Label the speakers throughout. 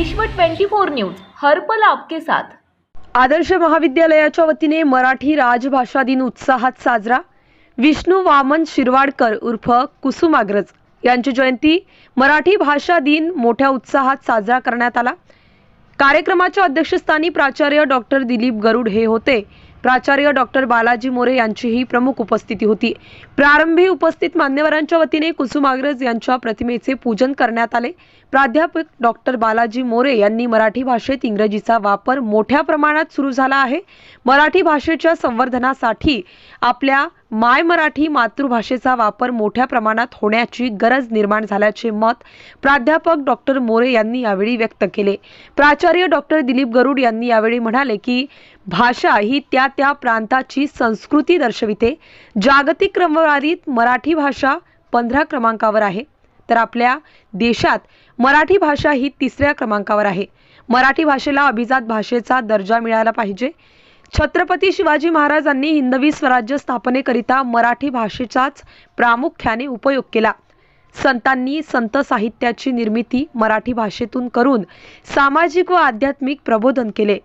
Speaker 1: विश्व 24 न्यूज हर्पल आपके साथ.
Speaker 2: आदर्श महाविद्यालयाच्या वतीने मराठी राजभाषा दिन उत्साहात साजरा. विष्णू वामन शिरवाडकर उर्फ कुसुमाग्रज यांची जयंती मराठी भाषा दिन मोठ्या उत्साहात साजरा करण्यात आला. कार्यक्रमाच्या अध्यक्षस्थानी प्राचार्य डॉक्टर दिलीप गरुड हे होते. प्राचार्य डॉक्टर बालाजी मोरे यांचीही प्रमुख उपस्थिती होती. प्रारंभी उपस्थित मान्यवरांच्या वतीने कुसुमाग्रज यांच्या प्रतिमेचे पूजन करण्यात आले. प्राध्यापक डॉक्टर बालाजी मोरे यांनी मराठी भाषेत इंग्रजीचा वापर मोठ्या प्रमाणात सुरू झाला आहे. मराठी भाषेच्या संवर्धनासाठी आपल्या माय मराठी मातृभाषेचा वापर मोठ्या प्रमाणात होण्याची गरज निर्माण झाल्याचे मत प्राध्यापक डॉक्टर मोरे यांनी यावेळी व्यक्त केले. प्राचार्य डॉक्टर दिलीप गरुड यांनी यावेळी म्हणाले की भाषा ही त्या त्या प्रांताची संस्कृती दर्शविते. जागतिक क्रमवारीत मराठी भाषा पंधरा क्रमांकावर आहे. तर आपल्या देशात मराठी भाषा ही तिसऱ्या क्रमांकावर आहे. मराठी भाषेला अभिजात भाषेचा दर्जा मिळाला पाहिजे. छत्रपती शिवाजी महाराजांनी हिंदवी स्वराज्य स्थापनेकरिता मराठी भाषेचाच प्रामुख्याने उपयोग केला. संतांनी संत साहित्याची निर्मिती मराठी भाषेतून करून सामाजिक व आध्यात्मिक प्रबोधन केले.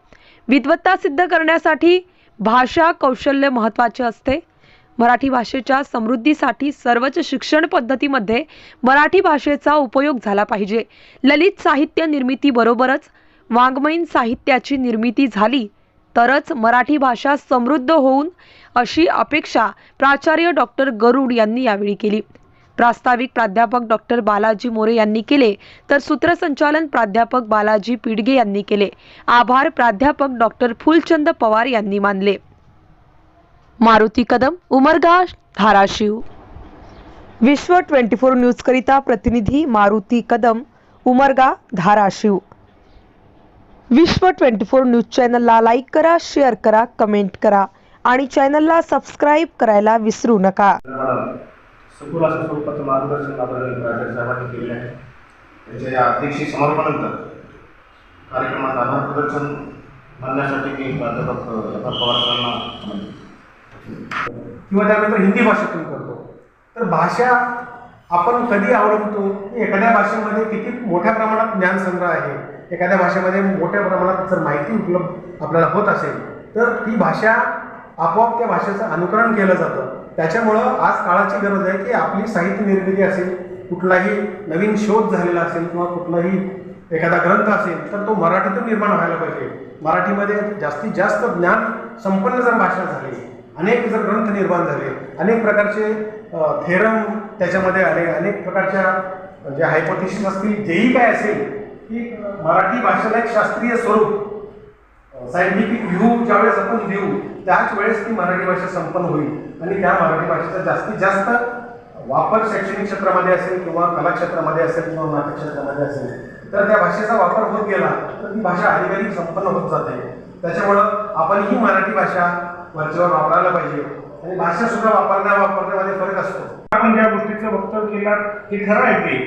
Speaker 2: विद्वत्ता सिद्ध करण्यासाठी भाषा कौशल्य महत्त्वाचे असते. मराठी भाषेच्या समृद्धीसाठी सर्वच शिक्षण पद्धतीमध्ये मराठी भाषेचा उपयोग झाला पाहिजे. ललित साहित्य निर्मितीबरोबरच वाङ्मयीन साहित्याची निर्मिती झाली तरच मराठी भाषा समृद्ध होऊन अशी अपेक्षा प्राचार्य डॉक्टर गरुड यांनी यावेळी केली. प्रास्ताविक प्राध्यापक डॉक्टर बालाजी मोरे यांनी केले तर सूत्रसंचालन प्राध्यापक बालाजी पिडगे यांनी केले. आभार प्राध्यापक डॉक्टर फुलचंद पवार यांनी मानले. मारुती कदम उमरगा धाराशिव. विश्व ट्वेंटी फोर न्यूजकरिता प्रतिनिधी Maruti Kadam Umarga Dharashiv. Vishwa twenty four news चॅनलला लाईक करा शेअर करा कमेंट करा आणि चॅनलला सबस्क्राईब करायला विसरू नका.
Speaker 3: सखोल अशा स्वरूपाचं मार्गदर्शन आदरणीय राजा साहेबांनी केले आहे. त्यांच्या या अध्यक्षीय समर्पणानंतर कार्यक्रमात आधार प्रदर्शन म्हणण्यासाठी मी प्राध्यापक एफ पवार सरांना
Speaker 4: किंवा त्यानंतर हिंदी भाषेतून करतो. तर भाषा आपण कधी आवडतो की एखाद्या भाषेमध्ये किती मोठ्या प्रमाणात ज्ञानसंग्रह आहे? एखाद्या भाषेमध्ये मोठ्या प्रमाणात जर माहिती उपलब्ध आपल्याला होत असेल तर ती भाषा आपोआप त्या भाषेचं अनुकरण केलं जातं. त्याच्यामुळं आज काळाची गरज आहे की आपली साहित्य निर्मिती असेल कुठलाही नवीन शोध झालेला असेल किंवा कुठलाही एखादा ग्रंथ असेल तर तो मराठीतून निर्माण व्हायला पाहिजे. मराठीमध्ये जास्तीत जास्त ज्ञान संपन्न जर भाषा झाली अनेक जर ग्रंथ निर्माण झाले अनेक प्रकारचे थेरम त्याच्यामध्ये आले अनेक प्रकारच्या जे हायपोथिसिस असतील जेही काय असेल की मराठी भाषेला एक शास्त्रीय स्वरूप सायंटिफिक व्ह्यू ज्यावेळेस आपण देऊ त्याच वेळेस ती मराठी भाषा संपन्न होईल. आणि त्या मराठी भाषेचा जास्तीत जास्त वापर शैक्षणिक क्षेत्रामध्ये असेल किंवा कला क्षेत्रामध्ये असेल किंवा नाटक क्षेत्रामध्ये असेल तर त्या भाषेचा वापर होत गेला तर ती भाषा अधिकाधिक संपन्न होत जाते. त्याच्यामुळं आपण ही मराठी भाषा वरच्यावर वापरायला पाहिजे. आणि भाषा सुद्धा वापरण्या वापरण्यामध्ये फरक असतो.
Speaker 5: आपण ज्या गोष्टीचं वक्तव्य केलं ते खरं आहे ते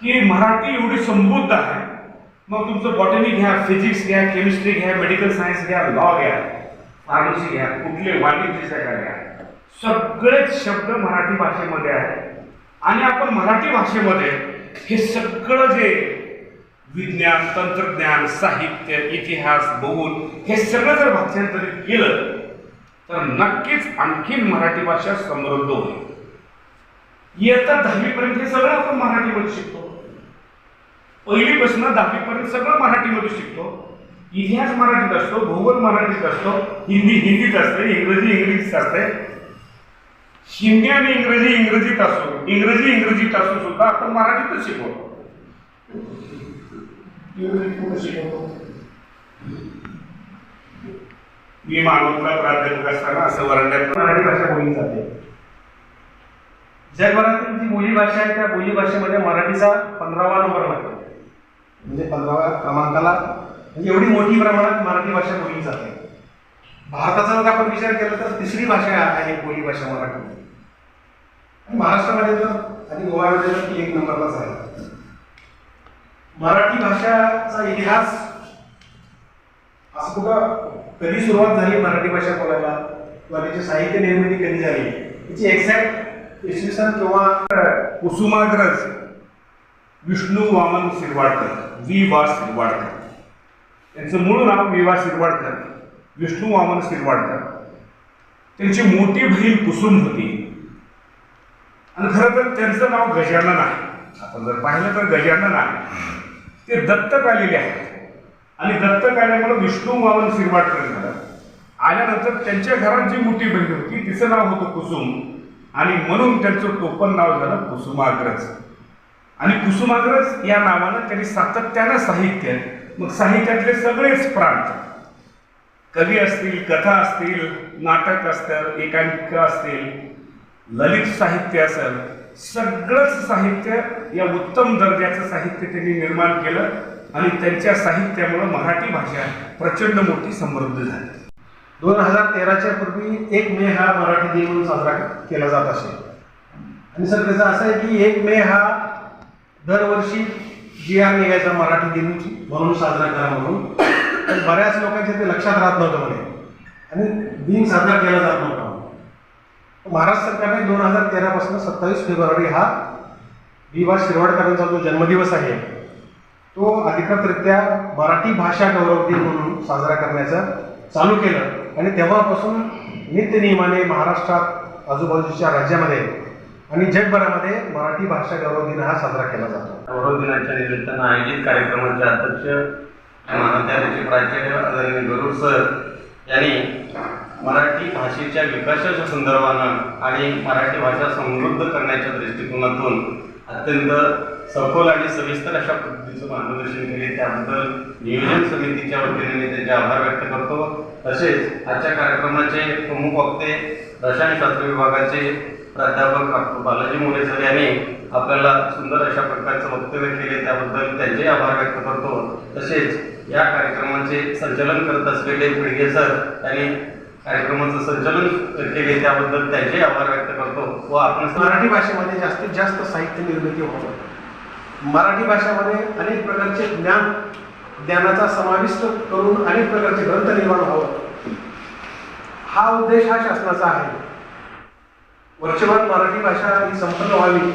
Speaker 5: की मराठी एवढी समृद्ध आहे. मग तुमचं बॉटनी घ्या फिजिक्स घ्या केमिस्ट्री घ्या मेडिकल सायन्स घ्या लॉ घ्या फार्मसी घ्या कुठले वाणिज्य शाखा घ्या. सगळेच शब्द मराठी भाषेमध्ये आहेत. आणि आपण मराठी भाषेमध्ये हे सगळं जे विज्ञान तंत्रज्ञान साहित्य इतिहास भूगोल हे सगळं जर भाषांतरित केलं तर नक्कीच आणखीन मराठी भाषा समृद्ध होईल. इयत्ता दहावीपर्यंत हे सगळं आपण मराठीमध्ये शिकतो. पहिलीपासून दहावीपर्यंत सगळं मराठीमध्ये शिकतो. इतिहास मराठीत असतो भूगोल मराठीत असतो हिंदी हिंदीत असते इंग्रजी इंग्रजीत असते. हिंदी आणि इंग्रजी इंग्रजीत असो इंग्रजी इंग्रजीत असो सुद्धा आपण मराठीतच शिकवतो. मी मानवता प्राध्यापक असताना असं वरंड्यात
Speaker 4: मराठी भाषा बोलली जाते. जगभरातील जी बोलीभाषा आहे त्या बोलीभाषेमध्ये मराठीचा पंधरावा नंबर लागतो. म्हणजे पंधराव्या क्रमांकाला म्हणजे एवढी मोठी प्रमाणात मराठी भाषा बोलली जाते. भारताचा जर आपण विचार केला तर तिसरी भाषा आहे बोली भाषा मराठी. महाराष्ट्रामध्ये तर आणि गोव्यामध्ये तर ती एक नंबरलाच आहे. मराठी भाषाचा इतिहास असं कुठं कधी सुरुवात झाली मराठी भाषा बोलायला? किंवा त्याची साहित्य निर्मिती कधी झाली? त्याची एक्झॅक्ट इसवी सन किंवा
Speaker 5: कुसुमाग्रज विष्णू वामन शिरवाडकर वी वा शिरवाडकर त्यांचं मूळ नाव विवा शिरवाडकर विष्णू वामन शिरवाडकर त्यांची मोठी बहीण कुसुम होती. आणि खरं तर त्यांचं नाव गजानन आहे. आपण जर पाहिलं तर गजानन आहे. ते दत्तक आलेले आहेत. आणि दत्तक आल्यामुळे विष्णू वामन शिरवाडकर झालं. आल्यानंतर त्यांच्या घरात जी मोठी बहीण होती तिचं नाव होतं कुसुम. आणि म्हणून त्यांचं टोपण नाव झालं कुसुमाग्रज. आणि कुसुमाग्रज या नावानं त्यांनी सातत्यानं साहित्य मग साहित्यातले सगळेच प्रांत. कवी असतील कथा असतील नाटक असतं एकांकिका असतील ललित साहित्य असेल सगळंच साहित्य या उत्तम दर्जाचं साहित्य त्यांनी निर्माण केलं आणि त्यांच्या साहित्यामुळं मराठी भाषा प्रचंड मोठी समृद्ध झाली.
Speaker 4: दोन हजार तेराच्या पूर्वी एक मे हा मराठी दिन म्हणून साजरा केला जात असे. आणि सर त्याचं असं आहे की एक मे हा दरवर्षी जी आर निघायचा मराठी दिन म्हणून साजरा करा म्हणून पण बऱ्याच लोकांच्या ते लक्षात राहत नव्हतं म्हणे. आणि दिन साजरा केला जात नव्हता महाराष्ट्र सरकारने दोन हजार तेरापासून सत्तावीस फेब्रुवारी हा बी वा शिरवाडकरांचा जो जन्मदिवस आहे तो अधिकृतरित्या मराठी भाषा गौरव दिन म्हणून साजरा करण्याचं चालू केलं. आणि तेव्हापासून नित्य नियमाने महाराष्ट्रात आजूबाजूच्या राज्यामध्ये आणि जगभरामध्ये मराठी भाषा गौरव दिन हा साजरा केला जातो.
Speaker 6: गौरव दिनाच्या निमित्तानं आयोजित कार्यक्रमाचे अध्यक्ष महाविद्यालयाचे प्राचार्य आदरणीय गरुड सर यांनी मराठी भाषेच्या विकासाच्या संदर्भानं आणि मराठी भाषा समृद्ध करण्याच्या दृष्टिकोनातून अत्यंत सखोल आणि सविस्तर अशा पद्धतीचं मार्गदर्शन केले त्याबद्दल नियोजन समितीच्या वतीने मी त्यांचे आभार व्यक्त करतो. तसेच आजच्या कार्यक्रमाचे प्रमुख वक्ते रसायनशास्त्र विभागाचे प्राध्यापक डॉक्टर बालाजी मोरे सर यांनी आपल्याला सुंदर अशा प्रकारचं वक्तव्य केले त्याबद्दल त्यांचे आभार व्यक्त करतो. तसेच या कार्यक्रमाचे संचालन करत असलेले पिडगे सर यांनी कार्यक्रमाचं संचालन केले त्याबद्दल त्यांचे आभार व्यक्त करतो. व आपण
Speaker 4: मराठी भाषेमध्ये जास्तीत जास्त साहित्य निर्मिती व्हावं मराठी भाषेमध्ये अनेक प्रकारचे ज्ञान ज्ञानाचा समाविष्ट करून अनेक प्रकारचे ग्रंथ निर्माण व्हावं. हा उद्देश हा शासनाचा आहे. वर्षभर मराठी भाषा ही संपन्न व्हावी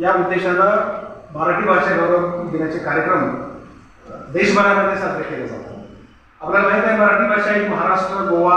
Speaker 4: या उद्देशानं मराठी भाषा गौरव दिनाचे कार्यक्रम देशभरामध्ये साजरे केले जातात. आपल्याला माहीत आहे मराठी भाषा ही महाराष्ट्र गोवा